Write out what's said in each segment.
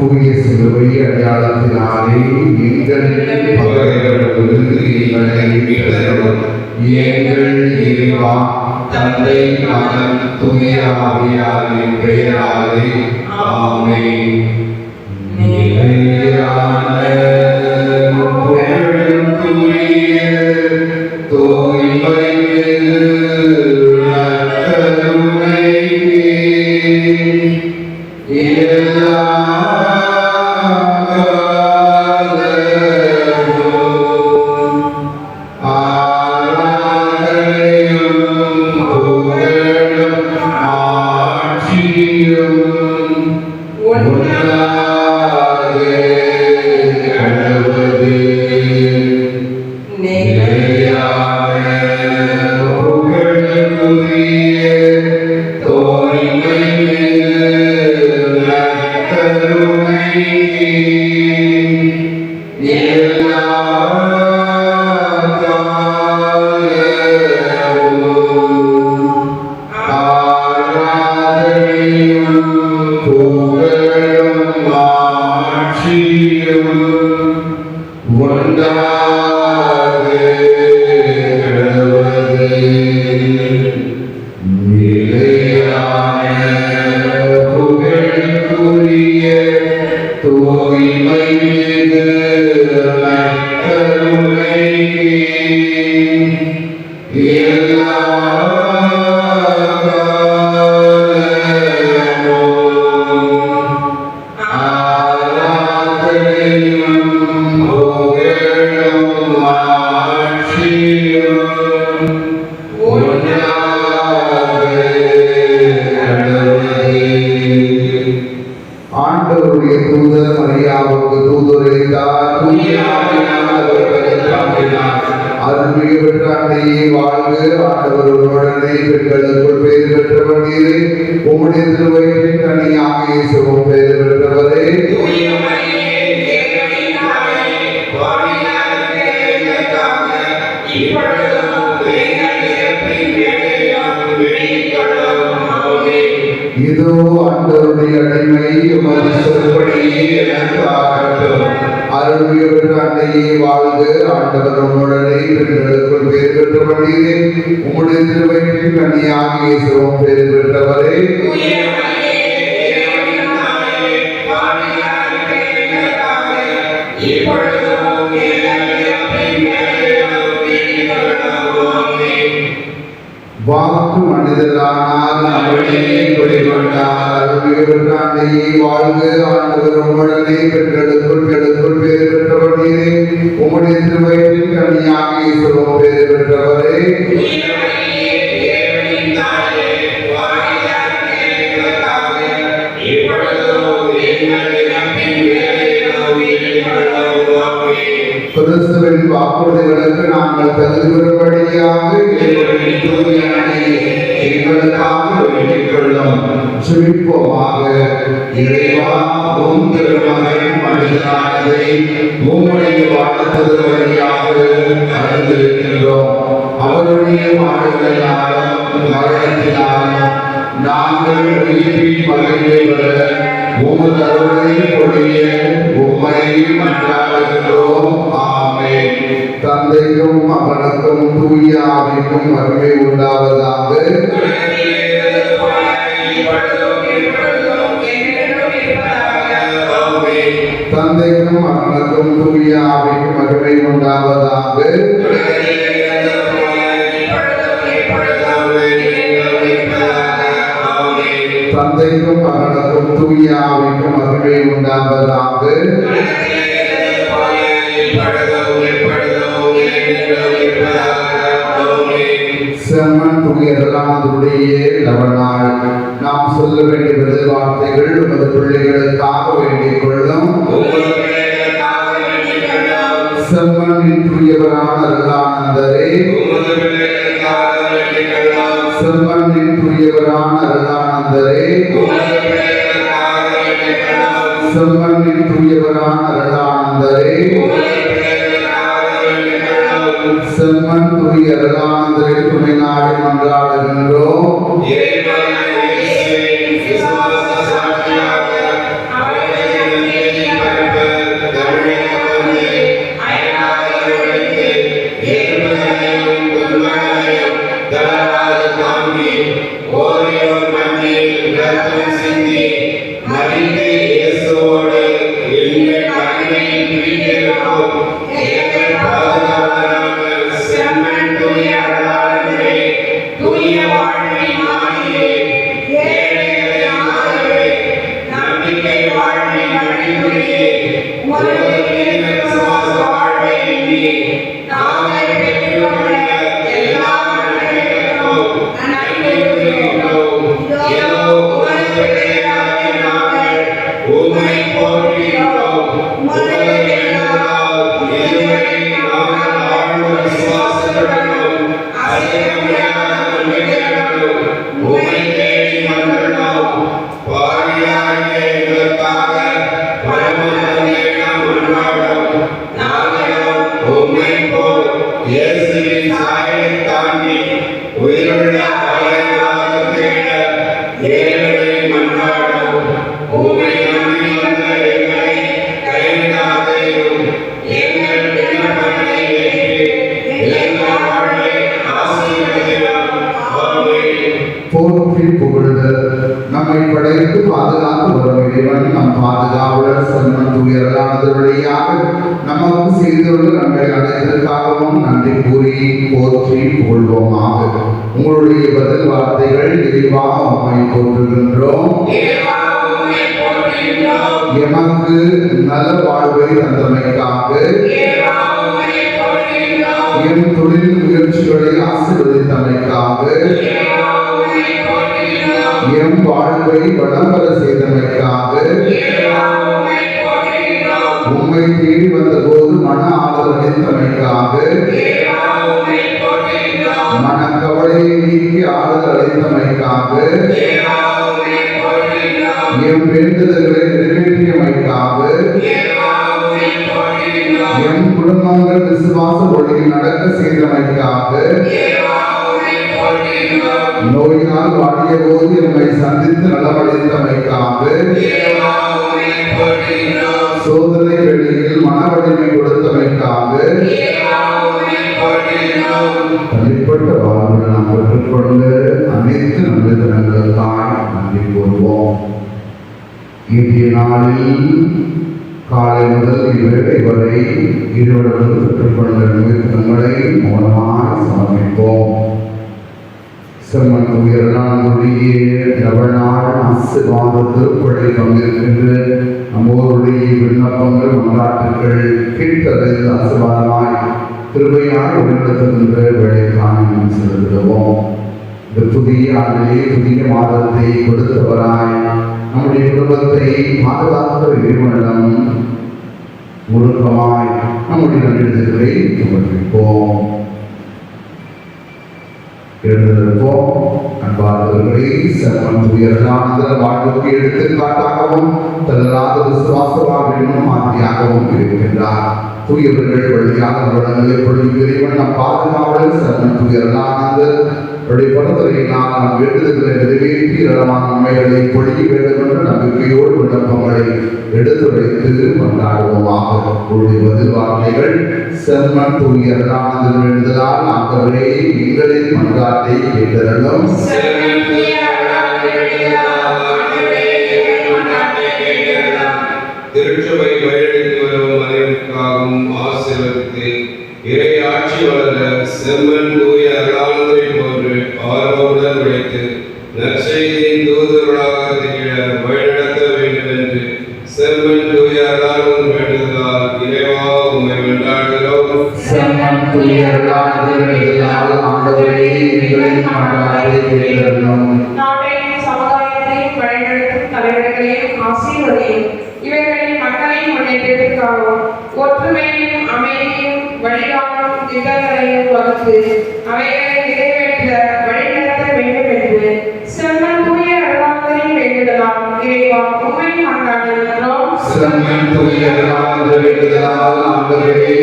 தூய சிலுவை அடையாளத்தினாலே எங்களின் பகைவர்களிலிருந்து எங்களை மீட்டருளும். எங்கள் இறைவா தந்தை மகன் தூய ஆவியாரின் பெயராலே ஆமென் எல்லா நீரே உம்முடைய திருவயிற்றின் கனியாக இயேசுவும் பேர் பெற்றவரே. வாக்கு மனிதரானால் நம்முடைய குடிகொண்டார். அருள்மிகு பெற்ற அன்னையே வாழ்க ஆண்டவர் உம்முடனே பெண்களுக்குள் பெண்களுக்குள் பேர் பெற்றவர் உம்முடைய திருவயிற்றின் பெற்றவரே. கிறிஸ்துவின் வாக்குறுதிகளுக்கு நாங்கள் எங்களுக்காக வேண்டிக் கொள்ளும் இறைவா மனிதனானதை உம்முடைய வாழ்த்தது அறிந்திருக்கின்றோம் அவருடைய வாழ்களினாலும் மரணத்தினாலும் நாங்கள் உயிர்ப்பின் பகிர்வை பெற உமது அருளை பொழிய உம்மை மன்றாடுகின்றோம். ஆமே தந்தைக்கும் அவனுக்கும் தூய ஆவிக்கும் மகிமை உண்டாவதாக. தந்தைக்கும் மகனுக்கும் தூய ஆவிக்கும் மகிமை உண்டாவதாக. தந்தைக்கும் மகனுக்கும் தூய ஆவிக்கும் மகிமை உண்டாவதாக. செம்மன் துயரலானதுடைய லவனாள் நாம் சொல்ல வேண்டிய பதில் வார்த்தைகள் உமது பிள்ளைகளுக்காக வேண்டிக் கொள்ளும் செம்மனின் துயவரான அருளானந்தரே செம்மனின் துயவரான அருளானந்தரே செம்மனின் துயவரான அருளானந்தரே செம்மன் துரிய அருளானந்தரை துணை நாடு மன்றாடுகின்றோம். நமக்கு செய்தவர்கள் நன்மை அனைத்திற்காகவும் நன்றி கூறி போற்றி கொள்வோமாக உங்களுடைய பதில் வார்த்தைகள் விரிவாக உண்மை போன்றுகின்றோம் எமக்கு நல வாழ்வை தந்தமைக்காக. என் தொழில் முயற்சிகளை ஆசீர்வதித்தமைக்காக. எம் வாழ்வை வளம்பர செய்தமைக்காக. உம்மை தேடி வந்த போது மன ஆதரவை அளித்தமைக்காக இறைவா, உம்மை மனக்கவலையை நீக்கி ஆறுதலை அளித்தமைக்காக என் உம்மை வேண்டுதல்களை நிறைவேற்றியமைக்காக என் குடும்பங்கள் விசுவாச ஒளியில் நடக்க செய்தமைக்காக நோயினால் வாடிய போது எம்மை சந்தித்து நலமடைந்தமைக்காக சோதனை வெளியில் மன வலிமை கொடுத்தமைக்காக தனிப்பட்ட வாழ்வில் நாம் பெற்றுக்கொண்டு அனைத்து நல்லதனங்களுக்காய் நன்றி கூறுவோம் இன்றைய நாளில் காலை முதல் இவ்வேளை வரை இருவர்கள் பெற்றுக்கொண்ட நிமித்தங்களை மௌனமாய் சமர்ப்பிப்போம். செம்மன் உயர்நாள் உயர்நாளுடைய நவநாள் ஆசிர்வாத திருப்படை பங்கிருக்கின்ற நம்மோருடைய விண்ணப்பங்கள் மன்றாட்டுகள் கேட்டதை ஆசிர்வாதமாய் கிருபையாய் உயர்த்துகின்ற வேலைக்கான நாம் செலுத்துவோம் இந்த புதிய ஆண்டிலே புதிய மாதத்தை கொடுத்தவராய் நம்முடைய குடும்பத்தை பாதுகாத்த இறைவனிடம் முழுக்கமாய் நம்முடைய நன்றிகளை சமர்ப்பிப்போம் எழுந்திருப்போம் அன்பார்ந்தவர்களே சர்மம் வாழ்வுக்கு எடுத்துக்காட்டாகவும் தளராத விசுவாச வாழ்வினும் மாதிரியாகவும் இருக்கின்றார். தூயவர்கள் வழியாக வளங்களை பொழுது இறைவன் நம் பாதுகாவலர் சர்மம் துயரலானந்த பரிந்துரையினால் நம் வேண்டுதல்களை நிறைவேற்றி இரமான நன்மைகளை பொழிய வேண்டும் என்ற நம்பிக்கையோடு விண்ணப்பங்களை எடுத்துரைத்து கொண்டாடுவோமாக உங்களுடைய பதில் வார்த்தைகள் செம்மன் தூயரானது வேண்டுதலால் ஆண்டவரே எங்களின் மன்றாட்டை கேட்டரலும் செம்மன் தூய அருளானதை போன்று ஆர்வமுடன் உழைத்து நற்செய்தி வேண்டுதலாம் இறைவா உண்மை ஆண்டவரே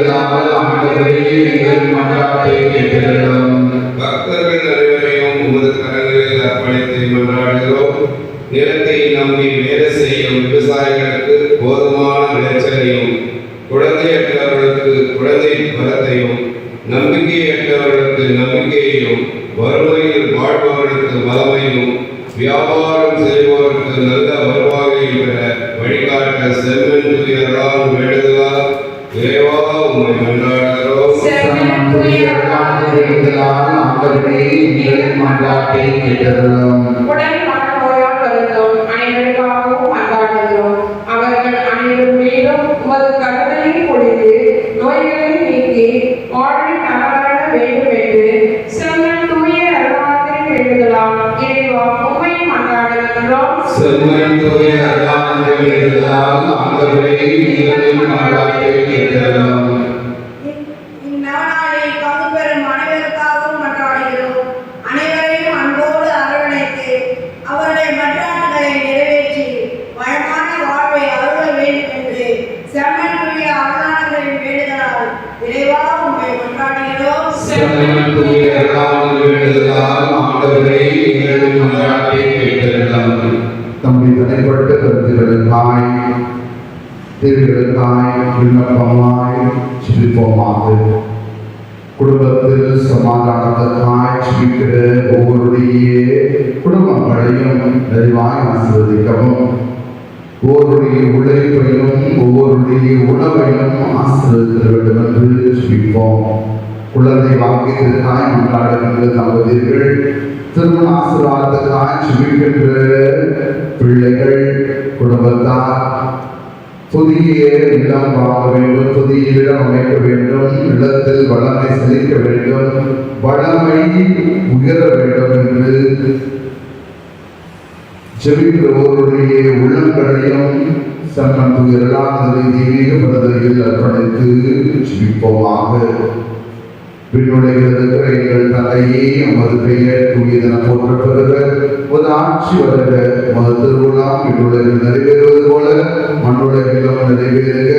அருளானவர்களால் ஆண்டவரே எங்கள் மன்றாட்டை கேட்டருளும் பக்தர்கள் அனைவரையும் உமது கரங்களில் அர்ப்பணித்து மன்றாடுகிறோம். நிலத்தை நம்பி வேலை செய்யும் விவசாயிகளுக்கு போதுமான விளைச்சலையும் குழந்தையற்றவர்களுக்கு குழந்தை பலத்தையும் நம்பிக்கையற்றவர்களுக்கு நம்பிக்கையையும் வறுமையில் வாழ்பவர்களுக்கு வளமையும் வியாபாரம் செய்பவர்களுக்கு நல்ல வருவாயையும் பெற வழிகாட்ட செம்மன் துயரால் வேண்டுதலால் இறைவா உம்மை ஆண்டவரே மன்றாட்டை கேட்டருளும். உடல் செம்மன் தூய அருளானவர்களால் ஆண்டவரே எங்கள் மன்றாட்டை கேட்டருளும் இந்நாளில் பங்கு தம்முடைய தனிப்பட்ட கருத்துக்களுக்காய் தேவைகளுக்காய் விண்ணப்பமாய் சிரிப்போமாக குடும்பத்தில் சமாதானத்துக்காய் சிரிக்கிற ஒவ்வொருடைய குடும்பங்களையும் நிறைவாய் ஆசிர்வதிக்கவும். ஒவ்வொருடைய உழைப்பையும் ஒவ்வொருடைய உணவையும் ஆசிர்வதிக்க வேண்டும் என்று சிரிப்போம் குழந்தை வாக்கியத்திற்காய் கொண்டாடுகின்ற தம்பதியர்கள் திருமண ஆசீர்வாதத்துக்காய் சிரிக்கின்ற பிள்ளைகள் குடும்பத்தார் புதிய இல்லம் வாங்க வேண்டும் புதிய இடம் அமைக்க வேண்டும் நிலத்தில் வளமை செழிக்க வேண்டும் வளமை உயர வேண்டும் என்று ஜெபிக்கிறவருடைய உள்ளங்களையும் சம்மன் துயரலானதை தெய்வீக பதவியில் அர்ப்பணித்து ஜெபிப்போமாக. விண்ணுலகிலிருக்கிற எங்கள் தந்தையே உமது பெயர் தூயதன போற்றப்படுக. உமது ஆட்சி வருக உமது விண்ணுலகில் நிறைவேறுவது போல மண்ணுலகிலும் நிறைவேறுக.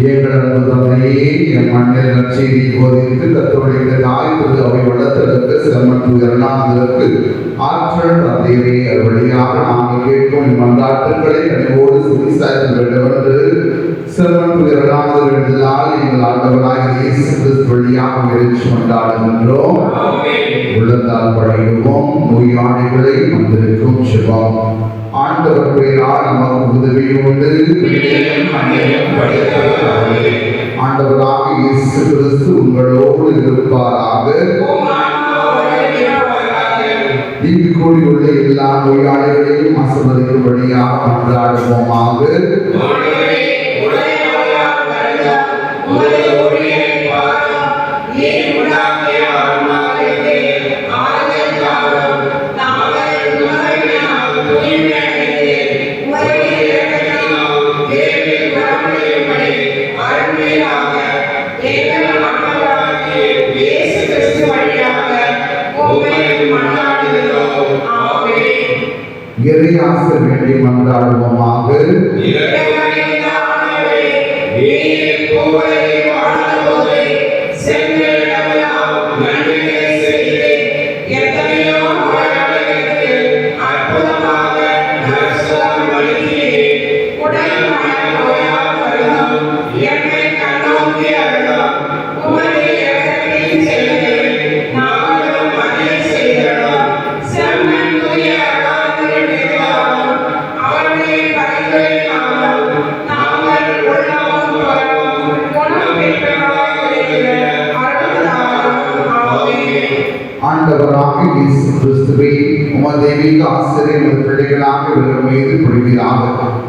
எங்கள் அன்பு தந்தையே என் மண்ணில் நற்செய்தி போதித்து கத்தோடைய தாய் திரு அவை வளர்த்தலுக்கு சிரமத்து துயரனாதற்கு ஆற்றல் தந்தையரே அது வழியாக நாங்கள் கேட்கும் மன்றாட்டுகளை கனிவோடு சுவிசாரிக்க வேண்டும் என்று துயரனாத வேண்டுதலால் எங்கள் ஆண்டவராக இயேசு கிறிஸ்து வழியாக முயற்சி கொண்டாடுகின்றோம் உள்ளத்தால் படையுவோம். நோயாளிகளை வந்திருக்கும் சிவம். ஆண்டவர் பெயரால் நமக்கு உதவி உண்டு. ஆண்டவராக இயேசு கிறிஸ்து உங்களோடு இருப்பாராக. இங்கு கூடியுள்ள எல்லா நோயாளிகளையும் ஆசிர்வதிக்கும்படியாக கொண்டாடுவோமாக வருகிறார். உமது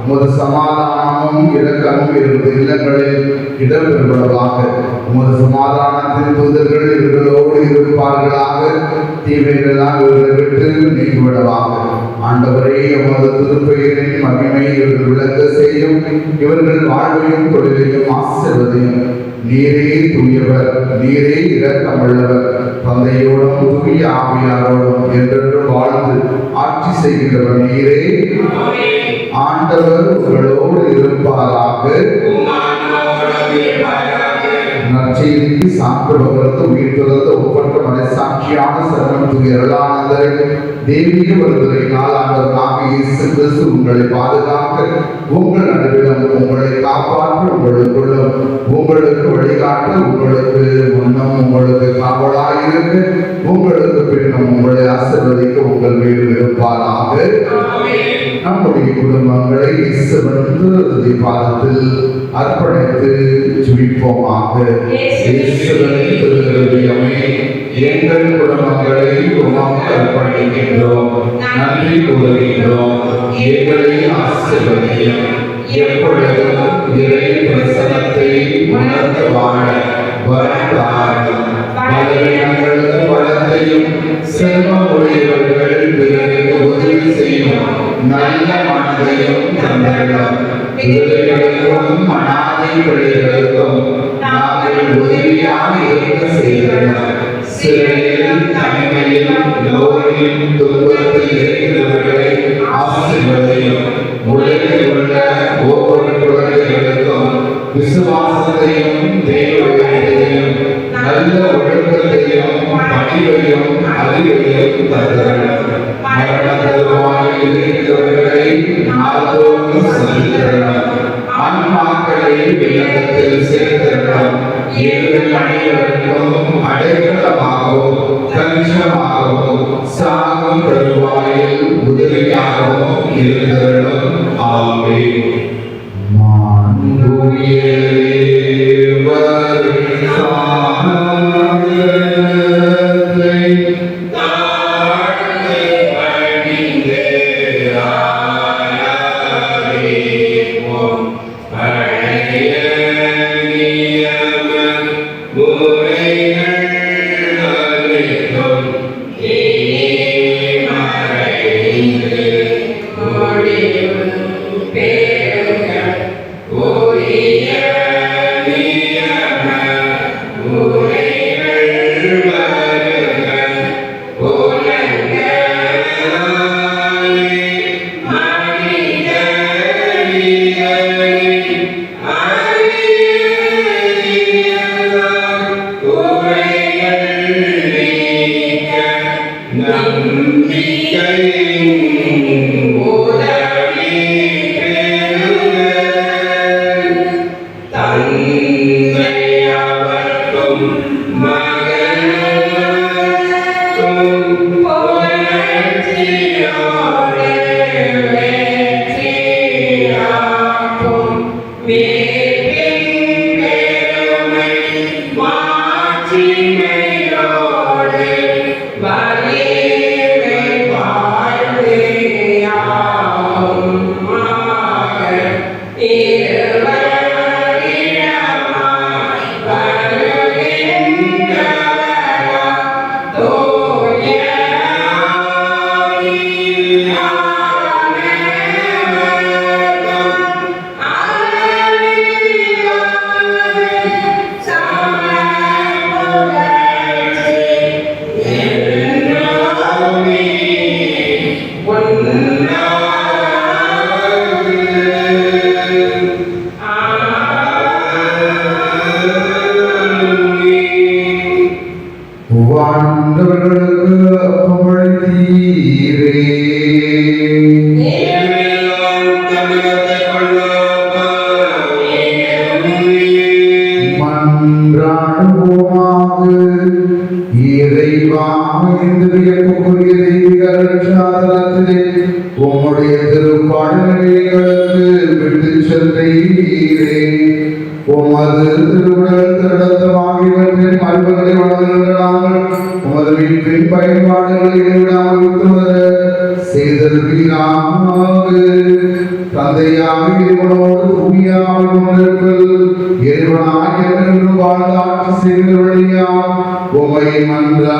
உமது சமாதானமும் இரக்கமும் இவரது இல்லங்களில் இடம்பெறுவதாக. உமது சமாதானத்தின் தூதர்கள் இவர்களோடு இருப்பார்களாக. தீமைகளால் இவர்களை விட்டு நீங்கிவிடவாக. ஆண்டவரே உமது திருப்பெயரின் மகிமை இவர்கள் விளங்க செய்யும். இவர்கள் வாழ்வையும் தொழிலையும் ஆசிர்வதையும். நீரே தூயவர் நீரே இரக்கமுள்ளவர். தந்தையோடும் தூய ஆவியாரோடும் என்றென்று வாழ்ந்து செய்கிறவர் நீரே ஆண்டவர் உங்களோடு இருப்பாராக. நற்செய்திக்கு சான்று பகர்ந்து உயிர் துறந்த ஒப்பற்ற மனசாட்சியான சரணம் துயரலானந்தரை அருளானந்தரை தெய்வீக வருவதை நாளாண்டவராக இயேசு கிறிஸ்து உங்களை பாதுகாக்க உங்கள் நடுவிடம் உங்களை காப்பாற்ற உங்களுக்குள்ளும் உங்களுக்கு வழிகாட்ட உங்களுக்கு முன்னம் உங்களுக்கு காவலாயிருக்க உங்களுக்கு பின்னம் உங்களை ஆசிர்வதிக்க உங்கள் மேல் இருப்பாராக. நம்முடைய குடும்பங்களை இயேசுவன் பாதத்தில் அர்ப்பணித்து ஜெபிப்போமாக. எங்கள் குடும்பங்களை உமக்கு அர்ப்பணிக்கின்றோம் நன்றி கூறுகின்றோம் எங்களை ஆசிர்வதியும் எப்பொழுதும் இறை பிரசனத்தை உணர்ந்து வாழ வரத்தாரும் பலவீனங்களுக்கு வளத்தையும் செல்வம் உடையவர்கள் பிறருக்கு உதவி செய்யும் நல்ல மனதையும் தந்தரிடம் பிள்ளைகளுக்கும் அனாதை பிள்ளைகளுக்கும் நாங்கள் உதவியாக இருக்க செய்தனர். சிறையில் தனிமையில் நோயில் துன்பத்தில் இருக்கிறவர்களை ஆசிர்வதையும் உலகில் உள்ள ஒவ்வொரு குழந்தைகளுக்கும் விசுவாசத்தையும் தெய்வத்தையும் நல்ல ஒழுக்கத்தையும் பணிவையும் அறிவையும் தந்தரணும் மரண தருவாயில் இருக்கிறவர்களை நாள்தோறும் சந்தித்தரணும் ஆன்மாக்களை விண்ணகத்தில் சேர்த்தரணும் எங்கள் அனைவருக்கும் அடைக்கலமாகவும் தஞ்சமாகவும் சாகும் தருவாயில் உதவியாகவும் Yeah. செய்த உமை மன்றாடுகின்றோ